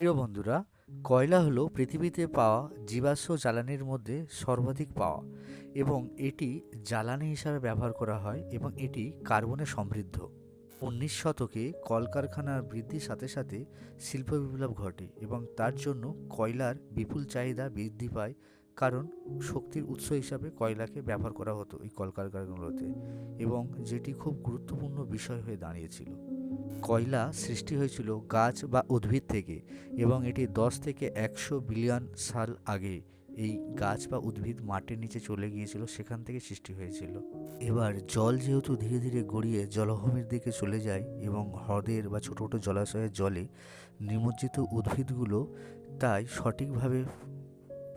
প্রিয় বন্ধুরা, কয়লা হলো পৃথিবীতে পাওয়া জীবাশ্ম জ্বালানির মধ্যে সর্বাধিক পাওয়া এবং এটি জ্বালানি হিসাবে ব্যবহার করা হয় এবং এটি কার্বনে সমৃদ্ধ। উনিশ শতকে কলকারখানার বৃদ্ধির সাথে সাথে শিল্প বিপ্লব ঘটে এবং তার জন্য কয়লার বিপুল চাহিদা বৃদ্ধি পায় কারণ শক্তির উৎস হিসাবে কয়লাকে ব্যবহার করা হতো এই কলকারখানাগুলোতে এবং যেটি খুব গুরুত্বপূর্ণ বিষয় হয়ে দাঁড়িয়েছিল। কয়লা সৃষ্টি হয়েছিল গাছ বা উদ্ভিদ থেকে এবং এটি দশ থেকে একশো বিলিয়ন সাল আগে এই গাছ বা উদ্ভিদ মাটির নিচে চলে গিয়েছিল, সেখান থেকে সৃষ্টি হয়েছিল। এবার জল যেহেতু ধীরে ধীরে গড়িয়ে জলভূমির দিকে চলে যায় এবং হ্রদের বা ছোটো ছোটো জলাশয়ের জলে নিমজ্জিত উদ্ভিদগুলো তাই সঠিকভাবে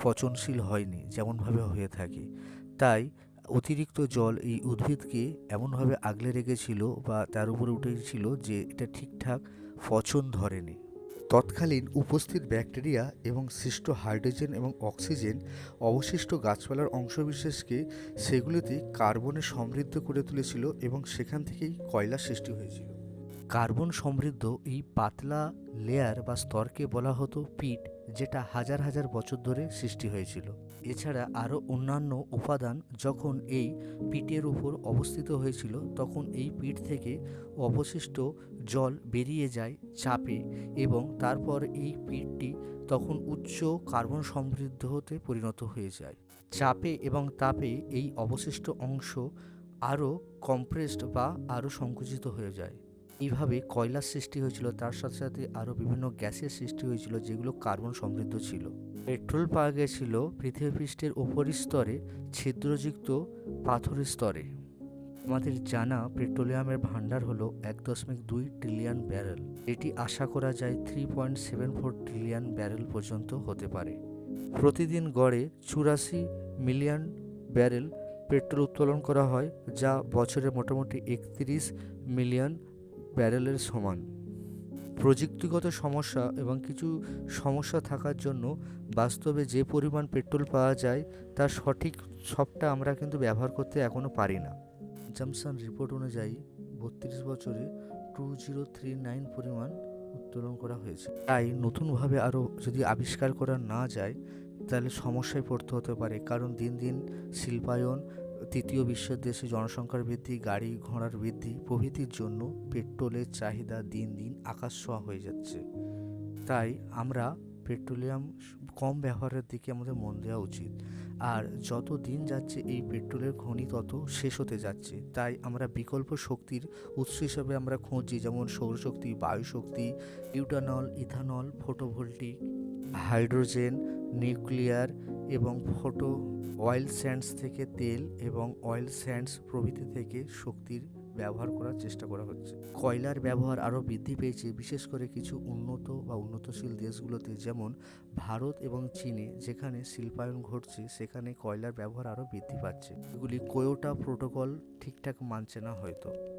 পচনশীল হয়নি, যেমনভাবে হয়ে থাকে। তাই অতিরিক্ত জল এই উদ্ভিদকে এমনভাবে আগলে রেখেছিল বা তার উপরে উঠেছিল যে এটা ঠিকঠাক পচন ধরেনি। তৎকালীন উপস্থিত ব্যাকটেরিয়া এবং সৃষ্ট হাইড্রোজেন এবং অক্সিজেন অবশিষ্ট গাছপালার অংশবিশেষকে সেগুলিতে কার্বনে সমৃদ্ধ করে তুলেছিল এবং সেখান থেকেই কয়লা সৃষ্টি হয়েছিল। কার্বন সমৃদ্ধ এই পাতলা লেয়ার বা স্তরকে বলা হতো পিট। যেটা হাজার হাজার বছর ধরে সৃষ্টি হয়েছিল। এছাড়া আরও অন্যান্য উপাদান যখন এই পিটের উপর অবস্থিত হয়েছিল, তখন এই পিঠ থেকে অবশিষ্ট জল বেরিয়ে যায় চাপে এবং তারপর এই পিঠটি তখন উচ্চ কার্বন সমৃদ্ধ হতে পরিণত হয়ে যায়। চাপে এবং তাপে এই অবশিষ্ট অংশ আরও কম্প্রেসড বা আরও সংকুচিত হয়ে যায়। এইভাবে কয়লার সৃষ্টি হয়েছিল, তার সাথে সাথে আরও বিভিন্ন গ্যাসের সৃষ্টি হয়েছিল যেগুলো কার্বন সমৃদ্ধ ছিল। পেট্রোল পাওয়া গেছিল পৃথিবীপৃষ্ঠের উপরিস্তরে ছিদ্রযুক্ত পাথরের স্তরে। আমাদের জানা পেট্রোলিয়ামের ভাণ্ডার হলো এক দশমিক দুই ট্রিলিয়ন ব্যারেল এটি আশা করা যায় three point seven four trillion barrel পর্যন্ত হতে পারে। প্রতিদিন গড়ে চুরাশি মিলিয়ন ব্যারেল পেট্রোল উত্তোলন করা হয়, যা বছরে মোটামুটি একত্রিশ মিলিয়ন ব্যারেলের সমান। প্রযুক্তিগত সমস্যা এবং কিছু সমস্যা থাকার জন্য বাস্তবে যে পরিমাণ পেট্রোল পাওয়া যায়, তার সঠিক সবটা আমরা কিন্তু ব্যবহার করতে এখনও পারি না। জামসান রিপোর্ট অনুযায়ী বত্রিশ বছরে টু জিরো থ্রি নাইন পরিমাণ উত্তোলন করা হয়েছে। তাই নতুনভাবে আরও যদি আবিষ্কার করা না যায়, তাহলে সমস্যায় পড়তে হতে পারে, কারণ দিন দিন শিল্পায়ন তৃতীয় বিশ্বের দেশে জনসংখ্যার বৃদ্ধি, গাড়ি ঘোড়ার বৃদ্ধি, প্রভৃতির জন্য পেট্রোলের চাহিদা দিন দিন আকাশ ছোঁয়া হয়ে যাচ্ছে। তাই আমরা পেট্রোলিয়াম কম ব্যবহারের দিকে আমাদের মন দেওয়া উচিত। আর যত দিন যাচ্ছে এই পেট্রোলের খনি তত শেষ হতে যাচ্ছে। তাই আমরা বিকল্প শক্তির উৎস হিসাবে আমরা খুঁজি, যেমন সৌরশক্তি, বায়ুশক্তি, ইউটানল, ইথানল, ফটোভোল্টিক, হাইড্রোজেন, নিউক্লিয়ার এবং ফটো অয়েল স্যান্ডস থেকে তেল এবং অয়েল স্যান্ডস প্রভৃতি থেকে শক্তির ব্যবহার করার চেষ্টা করা হচ্ছে। কয়লার ব্যবহার আরও বৃদ্ধি পেয়েছে, বিশেষ করে কিছু উন্নত বা উন্নতশীল দেশগুলোতে, যেমন ভারত এবং চীনে, যেখানে শিল্পায়ন ঘটছে, সেখানে কয়লার ব্যবহার আরও বৃদ্ধি পাচ্ছে। এগুলি কোয়োটা প্রোটোকল ঠিকঠাক মানছে না হয়তো।